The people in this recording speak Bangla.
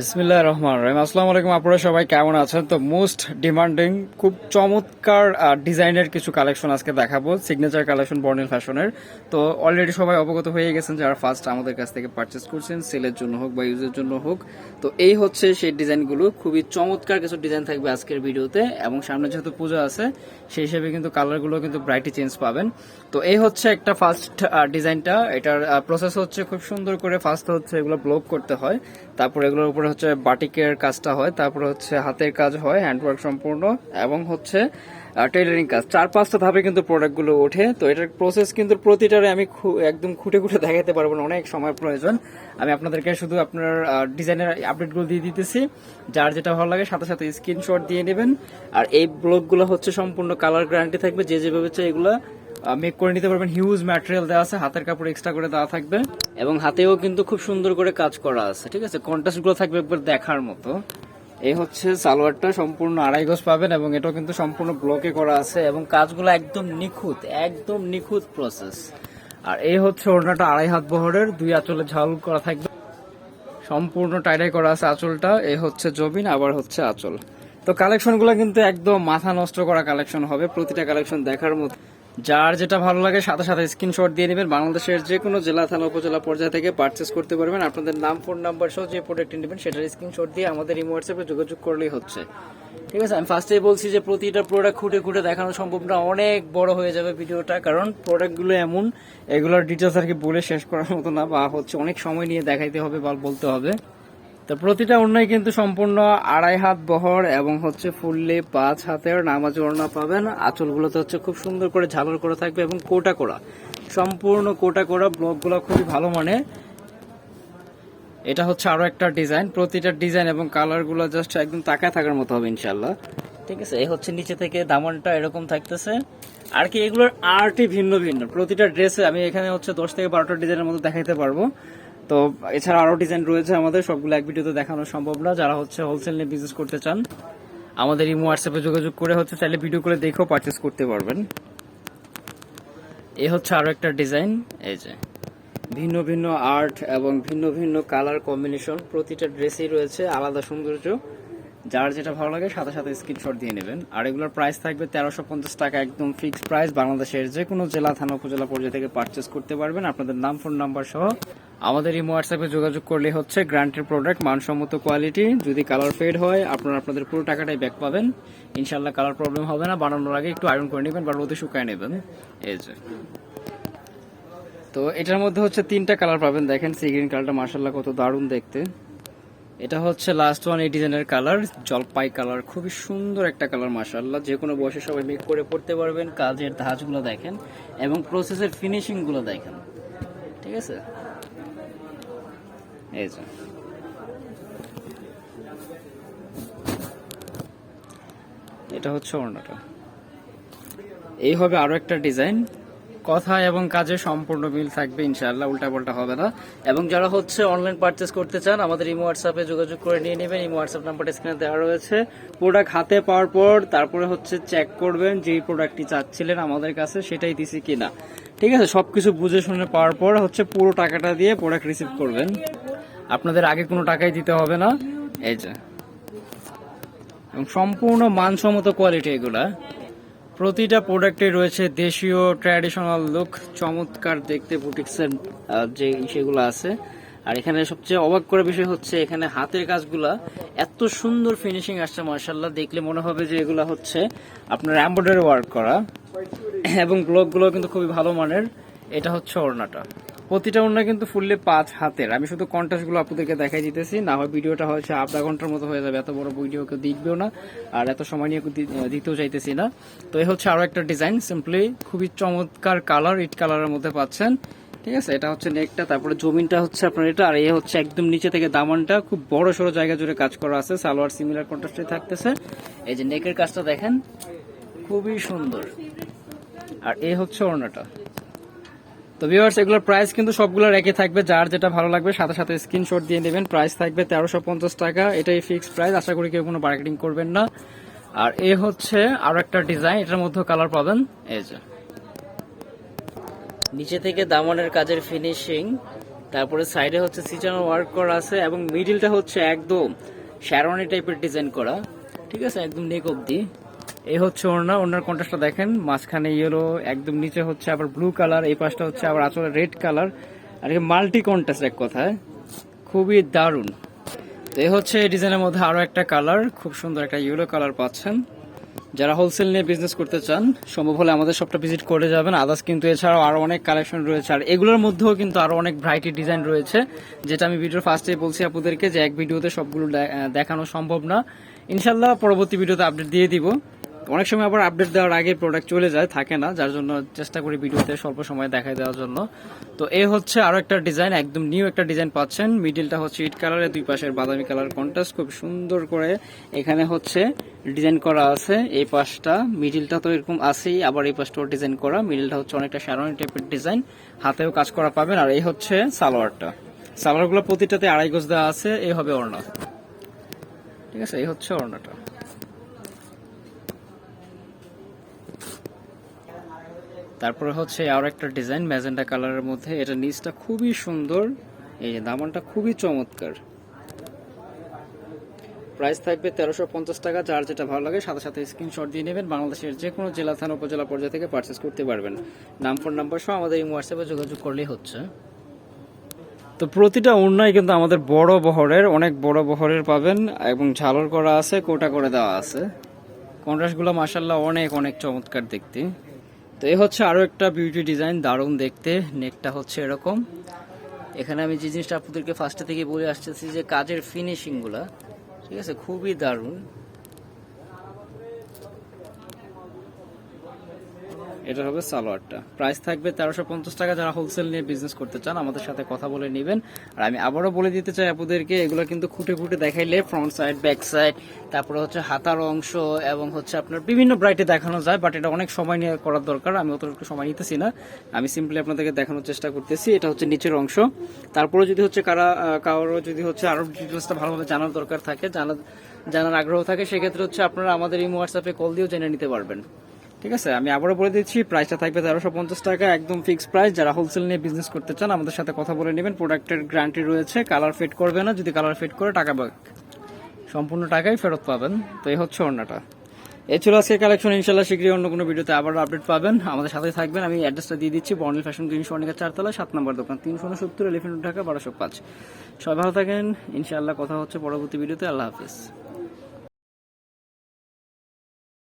বিসমিল্লাহ রহমান রহিম। আসসালামু আলাইকুম, আপনারা সবাই কেমন আছেন? তো মোস্ট ডিমান্ডিং খুব চমৎকার ডিজাইনের কিছু কালেকশন আজকে দেখাবো সিগনেচার কালেকশন বর্নিল ফ্যাশনের তো অলরেডি সবাই অবগত হয়ে গেছেন যারা ফার্স্ট আমাদের কাছ থেকে পারচেস করছেন সেলের জন্য হোক বা ইউজের জন্য হোক। তো এই হচ্ছে সেই ডিজাইনগুলো খুবই চমৎকার কিছু ডিজাইন থাকবে আজকের ভিডিওতে এবং সামনে যেহেতু পুজো আছে, সেই হিসেবে কিন্তু কালারগুলো কিন্তু ব্রাইটি চেঞ্জ পাবেন। তো এই হচ্ছে একটা ফার্স্ট ডিজাইনটা এটার প্রসেস হচ্ছে খুব সুন্দর করে ফার্স্ট হচ্ছে এগুলো ব্লক করতে হয়। তারপর এগুলোর উপরে হচ্ছে বাটিকের কাজটা হয়, তারপরে হচ্ছে হাতের কাজ হয় হ্যান্ডওয়ার্ক সম্পূর্ণ, এবং হচ্ছে টেলারিং কাজ। চার পাঁচটা ধাপে কিন্তু প্রোডাক্টগুলো ওঠে। তো এটার প্রসেস কিন্তু প্রতিটারে আমি একদম খুঁটে খুঁটে দেখাতে পারব না, অনেক সময় প্রয়োজন। আমি আপনাদেরকে শুধু আপনার ডিজাইনের আপডেটগুলো দিয়ে দিতেছি। যার যেটা ভালো লাগে, সাথে সাথে স্ক্রিনশট দিয়ে নেবেন। আর এই ব্লগগুলো হচ্ছে সম্পূর্ণ কালার গ্যারান্টি থাকবে, যে যেভাবে চাই এগুলো মেক করে নিতে পারবেন। হিউজ ম্যাটেরিয়াল দেওয়া আছে, হাতের কাপড় এক্সট্রা করে দেওয়া থাকবে। এবং হাতেও কিন্তু খুব সুন্দর করে কাজ করা আছে, ঠিক আছে? কন্ট্রাস্টগুলো থাকবে একবার দেখার মতো। এই হচ্ছে সালোয়ারটা, সম্পূর্ণ আড়াই গজ পাবেন এবং এটাও কিন্তু সম্পূর্ণ ব্লকে করা আছে এবং কাজগুলো একদম নিখুঁত একদম নিখুঁত প্রসেস আর এই হচ্ছে ওড়নাটা আড়াই হাত বহরের, দুই আঁচলে ঝাল করা থাকবে। সম্পূর্ণ টাইডাই করা আছে আঁচলটা, এই হচ্ছে জবিন আবার হচ্ছে আঁচল। তো কালেকশনগুলো কিন্তু একদম মাথা নষ্ট করা কালেকশন হবে, প্রতিটা কালেকশন দেখার মতো। যার যেটা ভালো লাগে, সাথে সাথে স্ক্রিনশট দিয়ে নেবেন। বাংলাদেশের যে কোনো জেলা, থানা, উপজেলা পর্যায় থেকে পারচেস করতে পারবেন। আপনাদের নাম ফোন নাম্বার সহ যে প্রোডাক্ট নেবেন, সেটার স্ক্রিনশট দিয়ে আমাদের ইমো হোয়াটসঅ্যাপে যোগাযোগ করলেই হচ্ছে। ঠিক আছে, আমি ফার্স্টেই বলছি যে প্রতিটা প্রোডাক্ট খুঁটে খুঁটে দেখানো সম্ভব না, অনেক বড় হয়ে যাবে ভিডিওটা, কারণ প্রোডাক্টগুলো এমন, এগুলোর ডিটেলস আর কি বলে শেষ করার মতো না বা হচ্ছে অনেক সময় নিয়ে দেখাইতে হবে বা বলতে হবে। তো প্রতিটা ওড়নায় কিন্তু সম্পূর্ণ আড়াই হাত বহর এবং হচ্ছে ফুললি পাঁচ হাতের নামাজ ওড়না পাবেন। আঁচলগুলোতে হচ্ছে খুব সুন্দর করে ঝালর করে থাকবে এবং কোটা করা সম্পূর্ণ কোটা করা ব্লকগুলো খুবই ভালো মানে। এটা হচ্ছে আরও একটা ডিজাইন। প্রতিটা ডিজাইন এবং কালারগুলো জাস্ট একদম তাকায় থাকার মতো হবে ইনশাল্লাহ ঠিক আছে, এই হচ্ছে নিচে থেকে দামনটা এরকম থাকতেছে। আর কি এগুলোর আর্টই ভিন্ন ভিন্ন। প্রতিটা ড্রেসে আমি এখানে হচ্ছে দশ থেকে বারোটা ডিজাইনের মতো দেখাইতে পারব। তো এছাড়া আরও ডিজাইন রয়েছে আমাদের, সবগুলো এক ভিডিওতে দেখানো সম্ভব না। যারা হচ্ছে হোলসেল নিয়ে বিজনেস করতে চান, আমাদের ইমো হোয়াটসঅ্যাপে যোগাযোগ করে হচ্ছে চাইলে ভিডিও করে দেখেও পারচেস করতে পারবেন। এ হচ্ছে আরও একটা ডিজাইন এই যে। ভিন্ন ভিন্ন আর্ট এবং ভিন্ন ভিন্ন কালার কম্বিনেশন প্রতিটা ড্রেসেই রয়েছে, আলাদা সৌন্দর্য। যার যেটা ভালো লাগে সাথে সাথে স্ক্রিনশট দিয়ে নেবেন। আর এগুলোর প্রাইস থাকবে তেরোশো পঞ্চাশ টাকা, একদম ফিক্সড প্রাইস বাংলাদেশের যে কোনো জেলা, থানা, উপজেলা পর্যায়ে থেকে পারচেস করতে পারবেন। আপনাদের নাম ফোন নাম্বার সহ আমাদের এই হোয়াটসঅ্যাপে যোগাযোগ করলে হচ্ছে গ্রান্টের প্রোডাক্ট মানসম্মত কোয়ালিটি যদি কালার ফেড হয়, আপনারা আপনাদের পুরো টাকাটাই ব্যাক পাবেন। ইনশাল্লাহ কালার প্রবলেম হবে না, বানানোর আগে একটু আয়রন করে নেবেন বা রোদে শুকায় নেবেন। এই যে। তো এটার মধ্যে হচ্ছে তিনটা কালার পাবেন, দেখেন সি গ্রিন কালারটা মার্শাল্লাহ কত দারুণ দেখতে। এটা হচ্ছে লাস্ট ওয়ান এই ডিজাইনের কালার জলপাই কালার খুবই সুন্দর একটা কালার মার্শাল্লাহ যে কোনো বয়সে সবাই মেক করে পড়তে পারবেন, কাজের ধাঁচগুলো দেখেন, এবং প্রসেসের ফিনিশিংগুলো দেখেন। ঠিক আছে? এই যে। এটা হচ্ছে ওড়নাটা। এই হবে আরও একটা ডিজাইন। কথা এবং কাজে সম্পূর্ণ মিল থাকবে, ইনশাআল্লাহ, উল্টাপাল্টা হবে না। এবং যারা হচ্ছে অনলাইন পারচেস করতে চান, আমাদের ইমো হোয়াটসঅ্যাপে যোগাযোগ করে নিয়ে নেবেন। ইমো হোয়াটসঅ্যাপ নাম্বারটা স্ক্রিনে দেওয়া রয়েছে। প্রোডাক্ট হাতে পাওয়ার পর তারপরে হচ্ছে চেক করবেন যেই প্রোডাক্টটি চাচ্ছিলেন আমাদের কাছে, সেটাই দিছি কিনা। ঠিক আছে, সবকিছু বুঝে শুনে পাওয়ার পর হচ্ছে পুরো টাকাটা দিয়ে প্রোডাক্ট রিসিভ করবেন। আপনাদের আগে কোনো টাকাই দিতে হবে না। এই যে। এবং সম্পূর্ণ মানসম্মত কোয়ালিটি এগুলা। প্রতিটা প্রোডাক্টে রয়েছে দেশীয় ট্র্যাডিশনাল লুক চমৎকার দেখতে বুটিক্সের যে সেগুলো আছে। আর এখানে সবচেয়ে অবাক করার বিষয় হচ্ছে এখানে হাতের কাজগুলা এত সুন্দর ফিনিশিং আসছে মার্শাল্লাহ দেখলে মনে হবে যে এগুলা হচ্ছে আপনার এম্ব্রয়ডারি ওয়ার্ক করা। এবং ব্লকগুলো কিন্তু খুবই ভালো মানের। এটা হচ্ছে ওড়নাটা। প্রতিটা ওড়না কিন্তু ফুললে পাঁচ হাতের। আমি শুধু কন্টাস্টগুলো আপনাদেরকে দেখাই দিতেছি, না হয় ভিডিওটা হচ্ছে আধা ঘণ্টার মতো হয়ে যাবে, এত বড় ভিডিও কেউ দেখবেও না, আর এত সময় নিয়ে দিতেও চাইতেছি না। তো এই হচ্ছে আরও একটা ডিজাইন সিম্পলি খুবই চমৎকার কালার ইট কালারের মধ্যে পাচ্ছেন। ঠিক আছে? এটা হচ্ছে নেকটা তারপরে জমিনটা হচ্ছে আপনার এটা, আর এ হচ্ছে একদম নিচে থেকে দামানটা, খুব বড় সড়ো জায়গা জুড়ে কাজ করা আছে, সালোয়ার সিমিলার কন্ট্রাস্টে থাকতেছে। এই যে নেকের কাজটা দেখেন, খুবই সুন্দর। আর এ হচ্ছে ওড়নাটা। তো ভিউয়ার্স এগুলোর প্রাইস কিন্তু সবগুলোর একই থাকবে। যার যেটা ভালো লাগবে, সাথে সাথে স্ক্রিনশট দিয়ে নেবেন। প্রাইস থাকবে তেরোশো পঞ্চাশ টাকা। এটাই ফিক্সড প্রাইস আশা করি কেউ কোনো মার্কেটিং করবেন না। আর এ হচ্ছে আরও একটা ডিজাইন এটার মধ্যে কালার পাবেন। এই যে। নিচে থেকে দামনের কাজের ফিনিশিং তারপরে সাইডে হচ্ছে সিজানো ওয়ার্ক করা আছে এবং মিডিলটা হচ্ছে একদম শ্যারনি টাইপের ডিজাইন করা। ঠিক আছে? একদম নেক অব্দি এই হচ্ছে ওড়না, ওড়নার কন্ট্রাস্টটা দেখেন, মাঝখানে ইয়েলো একদম নিচে হচ্ছে আবার ব্লু কালার এই পাশটা হচ্ছে আবার আসলে রেড কালার আর কি মাল্টি কন্ট্রাস্ট এক কথায়, খুবই দারুণ। এই হচ্ছে ডিজাইনের মধ্যে আরও একটা কালার খুব সুন্দর একটা ইয়েলো কালার পাচ্ছেন। যারা হোলসেল নিয়ে বিজনেস করতে চান, সম্ভব হলে আমাদের শপটা ভিজিট করে যাবেন। আদার্স কিন্তু এছাড়াও আরও অনেক কালেকশন রয়েছে, আর এগুলোর মধ্যেও কিন্তু আরও অনেক ভ্যারাইটি ডিজাইন রয়েছে, যেটা আমি ভিডিওর ফার্স্টে বলছি আপনাদেরকে যে এক ভিডিওতে সবগুলো দেখানো সম্ভব না। ইনশাল্লাহ পরবর্তী ভিডিওতে আপডেট দিয়ে দিব। অনেক সময় আবার আপডেট দেওয়ার আগে প্রোডাক্ট চলে যায়, থাকে না, যার জন্য চেষ্টা করি ভিডিওতে স্বল্প সময় দেখাই দেওয়ার জন্য। তো এ হচ্ছে আরও একটা ডিজাইন একদম নিউ একটা ডিজাইন পাচ্ছেন। মিডিলটা হচ্ছে ইট কালারের দুই পাশের বাদামি কালার কন্ট্রাস্ট খুব সুন্দর করে এখানে হচ্ছে ডিজাইন করা আছে। এই পাশটা মিডিলটা তো এরকম আছেই, আবার এই পাশটাও ডিজাইন করা। মিডিলটা হচ্ছে অনেকটা শ্যারনি টাইপের ডিজাইন হাতেও কাজ করা পাবেন। আর এই হচ্ছে সালোয়ারটা। সালোয়ারগুলো প্রতিটাতে আড়াই গজ দেওয়া আছে এই হবে ওড়না। ঠিক আছে, এই হচ্ছে ওড়নাটা। তারপরে হচ্ছে আরও একটা ডিজাইন, ম্যাজেন্টা কালারের মধ্যে। এটা নিচটা খুবই সুন্দর, এই যে দামানটা খুবই চমৎকার। প্রাইস থাকবে তেরোশো পঞ্চাশ টাকা, যার যেটা ভালো লাগে সাথে সাথে স্ক্রিনশট দিয়ে নেবেন। বাংলাদেশের যে কোনো জেলা, থানা, উপজেলা পর্যায়ে থেকে পারচেস করতে পারবেন। নাম ফোন নাম্বার সহ আমাদের এই হোয়াটসঅ্যাপে যোগাযোগ করলেই হচ্ছে। তো প্রতিটা ওড়নাই কিন্তু আমাদের বড় বহরের, অনেক বড় বহরের পাবেন এবং ঝালর করা আছে, কোটা করে দেওয়া আছে। কন্ট্রাস্টগুলো মাসাল্লাহ অনেক অনেক চমৎকার দেখতে। তো এ হচ্ছে আরও একটা বিউটি ডিজাইন দারুণ দেখতে নেকটা হচ্ছে এরকম। এখানে আমি যে জিনিসটা আপনাদেরকে ফার্স্টে থেকে বলে আসতেছি যে কাজের ফিনিশিংগুলো ঠিক আছে, খুবই দারুণ। এটা হবে সালোয়ারটা। প্রাইস থাকবে তেরোশো পঞ্চাশ টাকা যারা হোলসেল নিয়ে বিজনেস করতে চান, আমাদের সাথে কথা বলে নেবেন। আর আমি আবারও বলে দিতে চাই আপনাদেরকে, এগুলো কিন্তু খুঁটে খুঁটে দেখাইলে ফ্রন্ট সাইড ব্যাক সাইড তারপরে হচ্ছে হাতার অংশ এবং হচ্ছে আপনার বিভিন্ন ব্রাইটে দেখানো যায় বাট এটা অনেক সময় নিয়ে করার দরকার। আমি অতটুকু সময় নিতেছি না। আমি সিম্পলি আপনাদেরকে দেখানোর চেষ্টা করতেছি, এটা হচ্ছে নিচের অংশ। তারপরে যদি হচ্ছে কারা কারোর যদি হচ্ছে আরও ডিটেলসটা ভালোভাবে জানার দরকার থাকে, জানার জানার আগ্রহ থাকে, সেক্ষেত্রে হচ্ছে আপনারা আমাদের এই হোয়াটসঅ্যাপে কল দিয়েও জেনে নিতে পারবেন। ঠিক আছে, আমি আবারও বলে দিচ্ছি প্রাইসটা থাকবে তেরোশো পঞ্চাশ টাকা, একদম ফিক্স প্রাইস যারা হোলসেল নিয়ে বিজনেস করতে চান, আমাদের সাথে কথা বলে নেবেন। প্রোডাক্টের গ্যারান্টি রয়েছে কালার ফিট করবে না, যদি কালার ফিট করে, টাকা ব্যাক সম্পূর্ণ টাকাই ফেরত পাবেন। তো এই হচ্ছে অন্যটা। এই ছিল আজকের কালেকশন ইনশাল্লাহ শীঘ্রই অন্য কোনো ভিডিওতে আবার আপডেট পাবেন। আমাদের সাথে থাকবেন, আমি অ্যাড্রেসটা দিয়ে দিচ্ছি বর্ণিল ফ্যাশন গ্রিন স্বর্ণিকা চারতলা, সাত নম্বর দোকান, তিনশো উনসত্তর এলিফেন্ট ঢাকা, বারোশো পাঁচ। সবাই ভালো থাকেন, ইনশাআল্লাহ কথা হচ্ছে পরবর্তী ভিডিওতে, আল্লাহ হাফিজ।